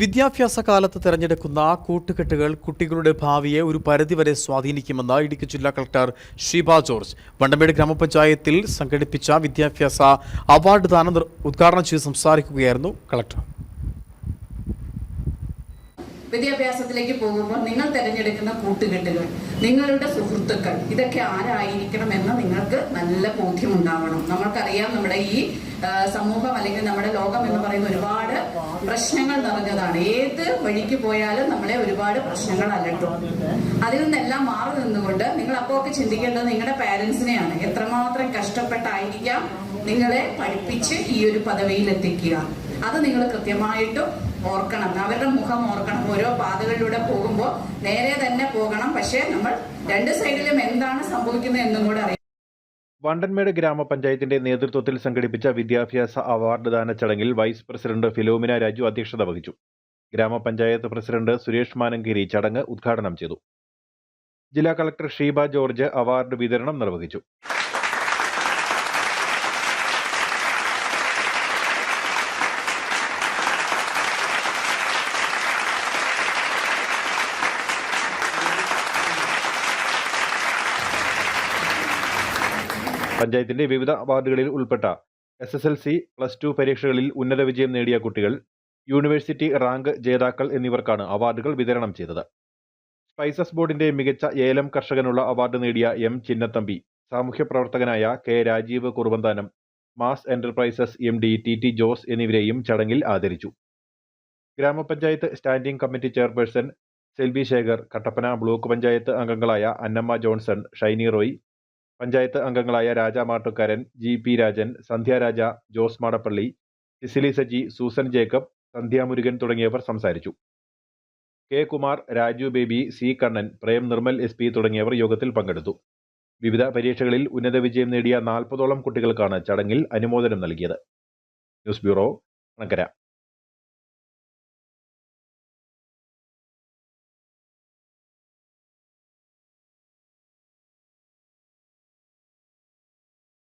വിദ്യാഭ്യാസ കാലത്ത് തിരഞ്ഞെടുക്കുന്ന കൂട്ടുകെട്ടുകൾ കുട്ടികളുടെ ഭാവിയെ ഒരു പരിധിവരെ സ്വാധീനിക്കുമെന്ന് ഇടുക്കി ജില്ലാ കളക്ടർ ഷീബ ജോർജ്. വണ്ടമേട് ഗ്രാമപഞ്ചായത്തിൽ സംഘടിപ്പിച്ച വിദ്യാഭ്യാസ അവാർഡ് ദാനം ഉദ്ഘാടനം ചെയ്ത് സംസാരിക്കുകയായിരുന്നു കളക്ടർ. വിദ്യാഭ്യാസത്തിലേക്ക് പോകുമ്പോൾ നിങ്ങൾ തിരഞ്ഞെടുക്കുന്ന കൂട്ടുകെട്ടുകൾ നിങ്ങളുടെ സുഹൃത്തുക്കൾ ഇതൊക്കെ ആരായിരിക്കണം എന്ന് നിങ്ങൾക്ക് നല്ല ബോധ്യം ബോധ്യമുണ്ടാവണം. നമ്മൾക്കറിയാം നമ്മുടെ ഈ സമൂഹം അല്ലെങ്കിൽ നമ്മുടെ ലോകം എന്ന് പറയുന്ന ഒരുപാട് പ്രശ്നങ്ങൾ നിറഞ്ഞതാണ്. ഏത് വഴിക്ക് പോയാലും നമ്മളെ ഒരുപാട് പ്രശ്നങ്ങൾ അലട്ടും അതിൽ നിന്നെല്ലാം മാറി നിന്നുകൊണ്ട് നിങ്ങൾ അപ്പോൾ ഒക്കെ ചിന്തിക്കേണ്ടത് നിങ്ങളുടെ പാരന്റ്സിനെയാണ് എത്രമാത്രം കഷ്ടപ്പെട്ടായിരിക്കാം നിങ്ങളെ പഠിപ്പിച്ച് ഈ ഒരു പദവിയിൽ എത്തിക്കുക അത് നിങ്ങൾ കൃത്യമായിട്ടും ഓർക്കണം. അവരുടെ മുഖം ഓർക്കണം. ഓരോ പാതകളിലൂടെ പോകുമ്പോൾ നേരെ തന്നെ പോകണം. പക്ഷേ നമ്മൾ രണ്ട് സൈഡിലും എന്താണ് സംഭവിക്കുന്നത് എന്നും കൂടെ അറിയാം വണ്ടൻമേട് ഗ്രാമപഞ്ചായത്തിന്റെ നേതൃത്വത്തിൽ സംഘടിപ്പിച്ച വിദ്യാഭ്യാസ അവാർഡ് ദാന ചടങ്ങിൽ വൈസ് പ്രസിഡന്റ് ഫിലോമിന രാജു അധ്യക്ഷത വഹിച്ചു. ഗ്രാമപഞ്ചായത്ത് പ്രസിഡന്റ് സുരേഷ് മാനങ്കേരി ചടങ്ങ് ഉദ്ഘാടനം ചെയ്തു. ജില്ലാ കളക്ടർ ഷീബ ജോർജ് അവാർഡ് വിതരണം നിർവഹിച്ചു. പഞ്ചായത്തിന്റെ വിവിധ വാർഡുകളിൽ ഉൾപ്പെട്ട S S L C plus two പരീക്ഷകളിൽ ഉന്നത വിജയം നേടിയ കുട്ടികൾ യൂണിവേഴ്സിറ്റി റാങ്ക് ജേതാക്കൾ എന്നിവർക്കാണ് അവാർഡുകൾ വിതരണം ചെയ്തത്. സ്പൈസസ് ബോർഡിന്റെ മികച്ച ഏലം കർഷകനുള്ള അവാർഡ് നേടിയ എം ചിന്നത്തമ്പി സാമൂഹ്യ പ്രവർത്തകനായ K Rajeev Kuruvanthanam mass enterprises M D T T Jose എന്നിവരെയും ചടങ്ങിൽ ആദരിച്ചു. ഗ്രാമപഞ്ചായത്ത് standing committee chairperson Selby Sekhar Kattappana block panchayat അംഗങ്ങളായ Annamma Johnson Shiny Roy panchayat അംഗങ്ങളായ Raja Mattukkaran G. P. Rajan Sandhya Raja Jose Madappally Cicily Saji Susan Jacob Sandhya Murugan തുടങ്ങിയവർ സംസാരിച്ചു. K. Kumar Raju Baby C. Kannan Prem Nirmal S. P തുടങ്ങിയവർ യോഗത്തിൽ പങ്കെടുത്തു. വിവിധ പരീക്ഷകളിൽ ഉന്നത വിജയം നേടിയ നാൽപ്പതോളം കുട്ടികൾക്കാണ് ചടങ്ങിൽ അനുമോദനം നൽകിയത്. News bureau കണക്കര